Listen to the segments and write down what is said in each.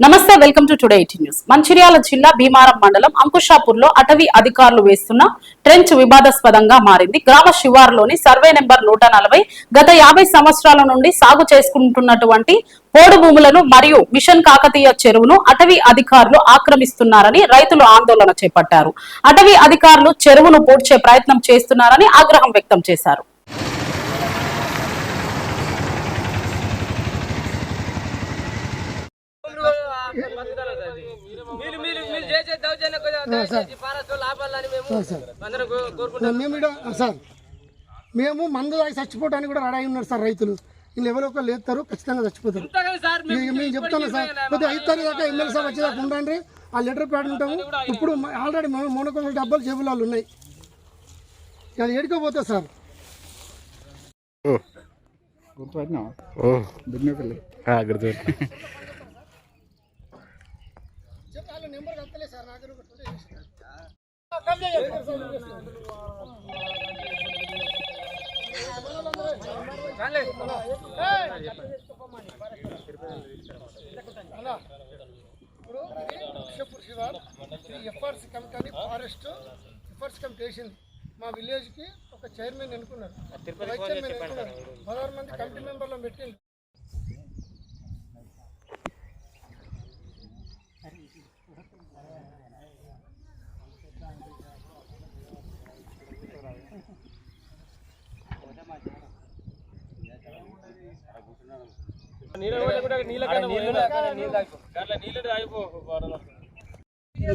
నమస్తే welcome to today eighty news. Mancherial జిల్లా భీమారం మండలం అంకుషాపూర్లో అటవీ అధికారులు వేస్తున్న ట్రెంచ్ వివాదాస్పదంగా మారింది. గ్రామ శివారులోని సర్వే నెంబర్ నూట నలభై గత యాభై సంవత్సరాల నుండి సాగు చేసుకుంటున్నటువంటి పోడు భూములను మరియు మిషన్ కాకతీయ చెరువును అటవీ అధికారులు ఆక్రమిస్తున్నారని రైతులు ఆందోళన చేపట్టారు. అటవీ అధికారులు చెరువును పూడ్చే ప్రయత్నం చేస్తున్నారని ఆగ్రహం వ్యక్తం చేశారు మీరు మీరు మీరు చేసే ఆపాలని మేము అందరం కో- కోరుకుంటున్నాం మేము ఈడ- సార్. మేము మందు తాగి చచ్చిపోవడానికి కూడా రెడీ ఉన్నారు సార్ రైతులు. వీళ్ళు ఎవరో ఒకరు లేస్తారు ఖచ్చితంగా చచ్చిపోతారు. సార్ మేము చెప్తాను సార్. కొద్దిగా ఐదు తారీఖు దాకా ఎమ్మెల్యే సార్ వచ్చేదాకా ఉండండి. ఆ లెటర్ ప్యాడ్ ఉంటాము. ఇప్పుడు ఆల్రెడీ మూడు వందల డబ్బాలు జేబులాలు ఉన్నాయి. అది ఏడుకోపోతే సార్ కట్టలే సార్ నా దగ్గర ఇప్పుడు బిషపూర్ శివార్ ఇది ఎఫ్ఆర్సీ కమిటీ అని ఫారెస్ట్ ఎఫ్ఆర్సీ కమిటీ వేసింది మా విలేజ్కి ఒక చైర్మన్ ఎన్నుకున్నారు. వైస్ చైర్మన్ ఎన్నుకున్నారు పదహారు మంది కమిటీ మెంబర్లను పెట్టింది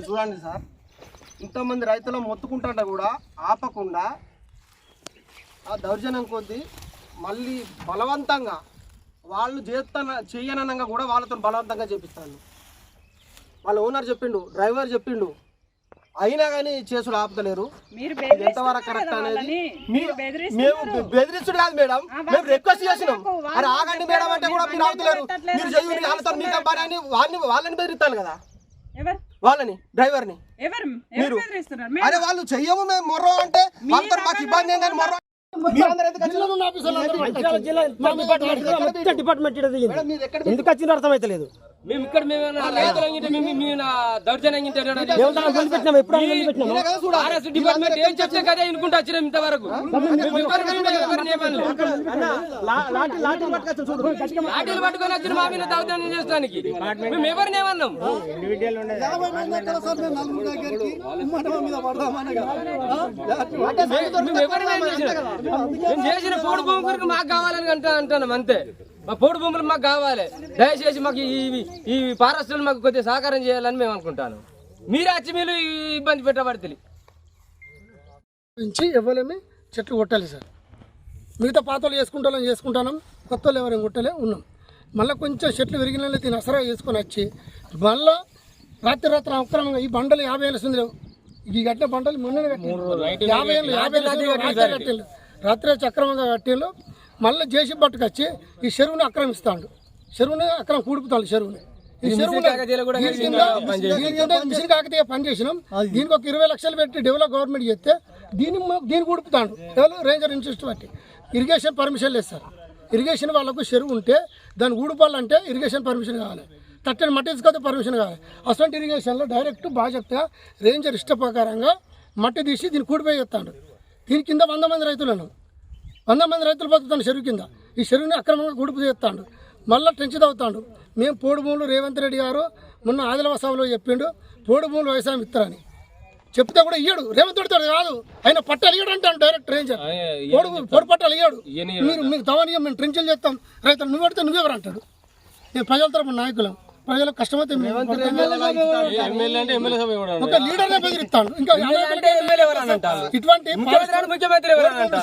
చూడండి సార్. ఇంతమంది రైతులు మొత్తుకుంటుంటే కూడా ఆపకుండా ఆ దౌర్జన్యం కొద్దీ మళ్ళీ బలవంతంగా వాళ్ళు చేస్తాన చెయ్యననంగా కూడా వాళ్ళతో బలవంతంగా చేపిస్తాను వాళ్ళ ఓనర్ చెప్పిండు డ్రైవర్ చెప్పిండు అయినా కానీ చేసుడు ఆపుతలేరు. మీరు ఎంతవరకు కరెక్ట్ అనేది? మీరు- మేము బెదిరిస్తుడు కాదు మేడం. మేము రిక్వెస్ట్ చేసినాం. అరే ఆగండి మేడం అంటే కూడా మీరు ఆగుతలేరు. మీరు చెయ్యి వాళ్ళతో మీకు పని అని వాళ్ళని వాళ్ళని బెదిరిస్తాను కదా. వాళ్ళని డ్రైవర్ని. ఎవరు? ఎవరు బెదిరిస్తున్నారు? అరే వాళ్ళు చెయ్యము మేము. మొర్రో అంటే వాళ్ళతో మాకు ఇబ్బంది ఏందని మొర్రో అందరూ డిపార్ట్మెంట్ ఎందుకు వచ్చిందో అర్థమైతలేదు. మేము ఇక్కడ మేము డిపార్ట్మెంట్ ఏం చెప్తే కదా ఇనుకుంటా వచ్చినాం ఇంతవరకు. లాఠీలు పట్టుకొని వచ్చిన మా మీద దౌర్జన్యం చేస్తానికి. మేము ఎవరిని ఏమన్నాం మేము ఎవరిని చేసినాం? పోడు భూమి మాకు కావాలని అంటా అంటున్నాం అంతే. మా పోడు భూములు మాకు కావాలి. దయచేసి మాకు ఈ ఈ పారస్తులు మాకు కొద్దిగా సహకారం చేయాలని మేము అనుకుంటాను. మీరే వచ్చి మీరు ఈ ఇబ్బంది పెట్టబడుతుంది నుంచి ఎవరేమి చెట్లు కొట్టాలి సార్. మిగతా పాతలు చేసుకుంటాం చేసుకుంటాం కొత్త వాళ్ళు ఎవరేం కొట్టలే ఉన్నాం. మళ్ళీ కొంచెం చెట్లు విరిగిన దీన్ని అసరా చేసుకొని వచ్చి మళ్ళా రాత్రి రాత్రి అక్రమంగా ఈ బండలు యాభై ఏళ్ళు ఉంది ఈ కట్టిన బండలు మొన్న యాభై ఏళ్ళు యాభై రాత్రి కట్టిండు రాత్రి అక్రమంగా కట్టిండు మళ్ళీ జేసీ పట్టుకొచ్చి ఈ చెరువుని ఆక్రమిస్తాడు చెరువుని అక్రమం కూడుపుతాడు చెరువుని. ఈ కింద కింద మిషన్ కాకతీయ పని చేసినాం. దీనికి ఒక ఇరవై లక్షలు పెట్టి డెవలప్ గవర్నమెంట్ చేస్తే దీన్ని దీన్ని కూడుపుతాడు ఎవరు? రేంజర్ ఇంట్రెస్ట్ బట్టి ఇరిగేషన్ పర్మిషన్ లేదు సార్. ఇరిగేషన్ వాళ్ళకు చెరువు ఉంటే దాన్ని ఊడిపాలంటే ఇరిగేషన్ పర్మిషన్ కావాలి. తట్టని మట్టి తీసుకొస్తే పర్మిషన్ కావాలి. అసలు ఇరిగేషన్లో డైరెక్ట్ బాధ్యతగా రేంజర్ ఇష్ట ప్రకారంగా మట్టి తీసి దీన్ని కూడిపోయి దీని కింద వంద మంది రైతులను వంద మంది రైతులు బతుకుతాను చెరువు కింద. ఈ చెరువుని అక్రమంగా గుడుపు చేస్తాడు మళ్ళీ టెంచి తవ్వుతాడు మేము పోడు భూములు రేవంత్ రెడ్డి గారు మొన్న ఆదిలాబాద్ సభలో చెప్పిండు పోడు భూములు వ్యవసాయం ఇస్తారని చెప్తే కూడా ఇయ్యడు. రేవంత్ రెడ్డి కాదు. ఆయన పట్టాలు ఇయ్యడు అంటాను డైరెక్ట్ రేంజర్ పోడు పోడు పట్టాలు ఇయ్యడు. మీరు మీకు తవని మేము ట్రెంచలు చేస్తాం. రైతులు నువ్వు పడితే నువ్వెవరు అంటాడు? మేము ప్రజల తరపున నాయకులం. ప్రజలకు కష్టమైతే. ఒక లీడర్నే బెదిరిస్తాడు. ఇంకా ఇటువంటి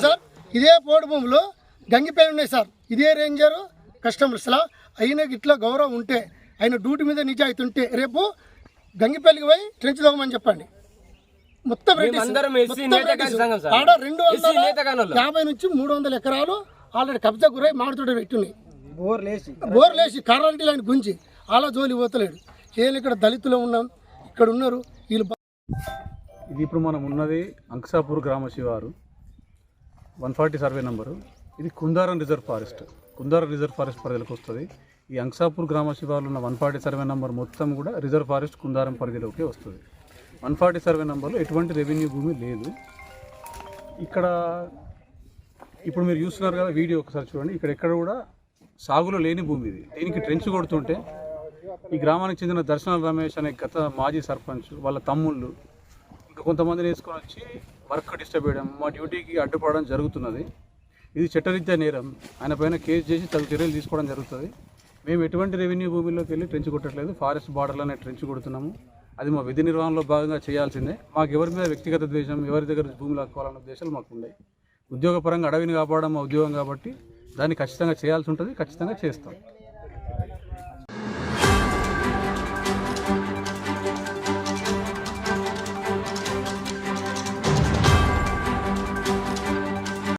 సార్ ఇదే పోడు భూములు గంగిపేలు ఉన్నాయి సార్. ఇదే రేంజర్ కస్టమర్స్ లా అయిన ఇట్లా గౌరవం ఉంటే ఆయన డ్యూటీ మీద నిజాయితీ ఉంటే రేపు గంగిపల్లికి పోయి ట్రెంచ్ తోగమని చెప్పండి. మొత్తం. ఆడ రెండు వందల. యాభై నుంచి మూడు వందల ఎకరాలు ఆల్రెడీ కబ్జా గురై మామిడితోటి పెట్టున్నాయి. బోర్ లేచి. బోర్ లేచి కర్రాంటి లాంటి గుంజి అలా జోలి పోతలేడు. కేవలం ఇక్కడ దళితులు ఉన్నాం ఇక్కడ ఉన్నారు వీళ్ళు ఇది ఇప్పుడు మనం ఉన్నది అంకసాపూర్ గ్రామ శివారు. One forty survey number. ఇది Kundaram reserve forest. Kundaram reserve forest పరిధిలోకి వస్తుంది. ఈ అంక్సాపూర్ గ్రామ శివార్లో ఉన్న వన్ ఫార్టీ సర్వే నెంబర్ మొత్తం కూడా రిజర్వ్ ఫారెస్ట్ కుందారం పరిధిలోకి వస్తుంది. వన్ ఫార్టీ సర్వే నెంబర్లో ఎటువంటి రెవెన్యూ భూమి లేదు. ఇక్కడ ఇప్పుడు మీరు చూస్తున్నారు కదా వీడియో ఒకసారి చూడండి. ఇక్కడ ఎక్కడ కూడా సాగులో లేని భూమి ఇది. దీనికి ట్రెంచ్ కొడుతుంటే ఈ గ్రామానికి చెందిన దర్శన రమేష్ అనే గత మాజీ సర్పంచ్ వాళ్ళ తమ్ముళ్ళు ఇంకా కొంతమందిని వేసుకొని వచ్చి వర్క్ డిస్టర్బ్ చేయడం మా డ్యూటీకి అడ్డుపడడం జరుగుతున్నది. ఇది చట్టరీత్యా నేరం. ఆయన పైన కేసు చేసి తగు చర్యలు తీసుకోవడం జరుగుతుంది. మేము ఎటువంటి రెవెన్యూ భూమిలోకి వెళ్ళి ట్రెంచ్ కొట్టట్లేదు. ఫారెస్ట్ బార్డర్లోనే ట్రెంచ్ కొడుతున్నాము. అది మా విధి నిర్వహణలో భాగంగా చేయాల్సిందే. మాకు ఎవరి మీద వ్యక్తిగత ద్వేషం ఎవరి దగ్గర భూములు భూమి లాక్కోవాలన్న ఉద్దేశాలు మాకు ఉన్నాయి ఉద్యోగపరంగా అడవిని కాపాడడం మా ఉద్యోగం కాబట్టి దాన్ని ఖచ్చితంగా చేయాల్సి ఉంటుంది. ఖచ్చితంగా చేస్తాం.